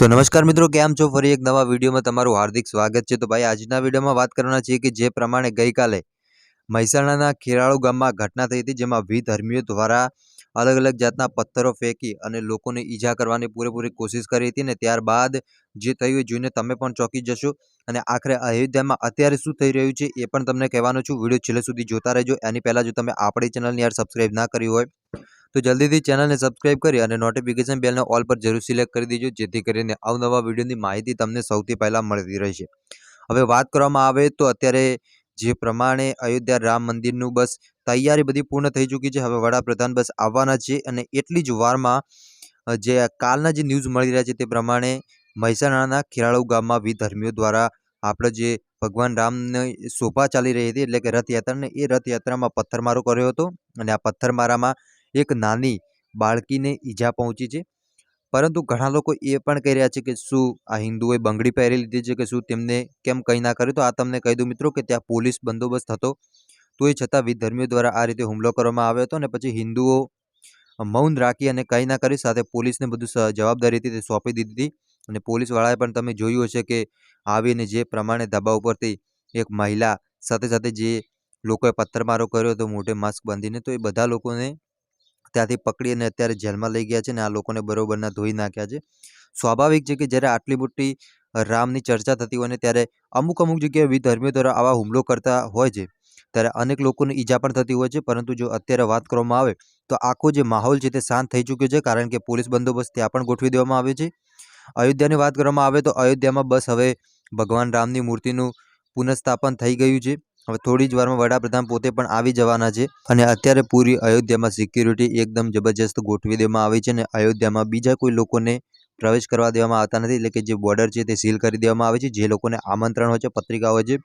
તો નમસ્કાર મિત્રો, કેમ છો? ફરી એક નવા વિડીયોમાં તમારું હાર્દિક સ્વાગત છે. તો ભાઈ, આજના વિડીયોમાં વાત કરવાના છીએ કે જે પ્રમાણે ગઈકાલે મહેસાણાના ખેરાળુ ગામમાં ઘટના થઈ હતી, જેમાં વિધર્મીઓ દ્વારા અલગ અલગ જાતના પથ્થરો ફેંકી અને લોકોને ઈજા કરવાની પૂરેપૂરી કોશિશ કરી હતી ને ત્યારબાદ જે થયું જોઈને તમે પણ ચોંકી જશો. અને આખરે અયોધ્યામાં અત્યારે શું થઈ રહ્યું છે એ પણ તમને કહેવાનું છું. વીડિયો છેલ્લે સુધી જોતા રહેજો. એની પહેલાં જો તમે આપણી ચેનલની યાર સબસ્ક્રાઇબ ના કરી હોય તો જલ્દીથી ચેનલને સબસ્ક્રાઇબ કરી અને નોટિફિકેશન બેલને ઓલ પર જરૂર સિલેક્ટ કરી દેજો, જેથી કરીને અવનવા વિડીયોની માહિતી તમને સૌથી પહેલાં મળતી રહેશે. હવે વાત કરવામાં આવે તો અત્યારે જે પ્રમાણે અયોધ્યા રામ મંદિરનું બસ તૈયારી બધી પૂર્ણ થઈ ચૂકી છે. હવે વડાપ્રધાન બસ આવવાના છે અને એટલી જ વારમાં જે કાલના જે ન્યૂઝ મળી રહ્યા છે તે પ્રમાણે મહેસાણાના ખેરાળુ ગામમાં વિધર્મીઓ દ્વારા આપણે જે ભગવાન રામની શોભા ચાલી રહી હતી એટલે કે રથયાત્રાને, એ રથયાત્રામાં પથ્થરમારો કર્યો હતો અને આ પથ્થરમારામાં એક નાની બાળકીને ઈજા પહોંચી છે. પરંતુ ઘણા લોકો એ પણ કહી રહ્યા છે કે શું આ હિન્દુઓએ બંગડી પહેરી લીધી છે કે શું તેમને કેમ કંઈ ના કર્યું? તો આ તમને કહી દઉં મિત્રો કે ત્યાં પોલીસ બંદોબસ્ત હતો. તો એ છતાં વિધર્મીઓ દ્વારા આ રીતે હુમલો કરવામાં આવ્યો હતો અને પછી હિન્દુઓ મૌન રાખી અને કંઈ ના કરી સાથે પોલીસને બધું જવાબદારી હતી તે સોંપી દીધી હતી. અને પોલીસવાળાએ પણ તમે જોયું હશે કે આવીને જે પ્રમાણે ધાબા ઉપરથી એક મહિલા સાથે સાથે જે લોકોએ પથ્થરમારો કર્યો હતો, મોઢે માસ્ક બાંધીને, તો એ બધા લોકોને ત્યાંથી પકડી અને અત્યારે જેલમાં લઈ ગયા છે અને આ લોકોને બરોબરના ધોઈ નાખ્યા છે. સ્વાભાવિક છે કે જ્યારે આટલી મોટી રામની ચર્ચા થતી હોય ને ત્યારે અમુક અમુક જગ્યાએ વિધર્મીઓ દ્વારા આવા હુમલો કરતા હોય છે. ત્યારે અનેક લોકોને ઈજા પણ થતી હોય છે, પરંતુ જો અત્યારે વાત કરવામાં આવે, તો આખો જે માહોલ છે તે શાંત થઈ ચૂક્યો છે, કારણ કે પોલીસ બંદોબસ્ત ત્યાં પણ ગોઠવી દેવામાં આવ્યો છે. અયોધ્યાની વાત કરવામાં આવે તો અયોધ્યામાં બસ હવે ભગવાન રામની મૂર્તિનું પુનઃસ્થાપન થઈ ગયું છે. હવે થોડી જ વારમાં વડાપ્રધાન પોતે પણ આવી જવાના છે અને અત્યારે પૂરી અયોધ્યામાં સિક્યુરિટી એકદમ જબરજસ્ત ગોઠવી દેવામાં આવી છે અને અયોધ્યામાં બીજા કોઈ લોકોને પ્રવેશ કરવા દેવામાં આવતા નથી. એટલે કે જે બોર્ડર છે તે સીલ કરી દેવામાં આવે છે. જે લોકોને આમંત્રણ હોય છે, પત્રિકા હોય છે,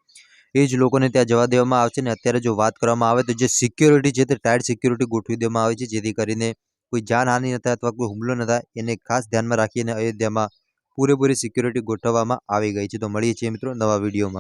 એ જ લોકોને ત્યાં જવા દેવામાં આવે છે. અને અત્યારે જો વાત કરવામાં આવે તો જે સિક્યોરિટી છે તે ટાઈટ સિક્યુરિટી ગોઠવી દેવામાં આવે છે. જેથી કરીને કોઈ જાનહાનિ ન થાય અથવા કોઈ હુમલો ન થાય એને ખાસ ધ્યાનમાં રાખીને અયોધ્યામાં પૂરેપૂરી સિક્યોરિટી ગોઠવવામાં આવી ગઈ છે. તો મળીએ છીએ મિત્રો નવા વિડીયોમાં.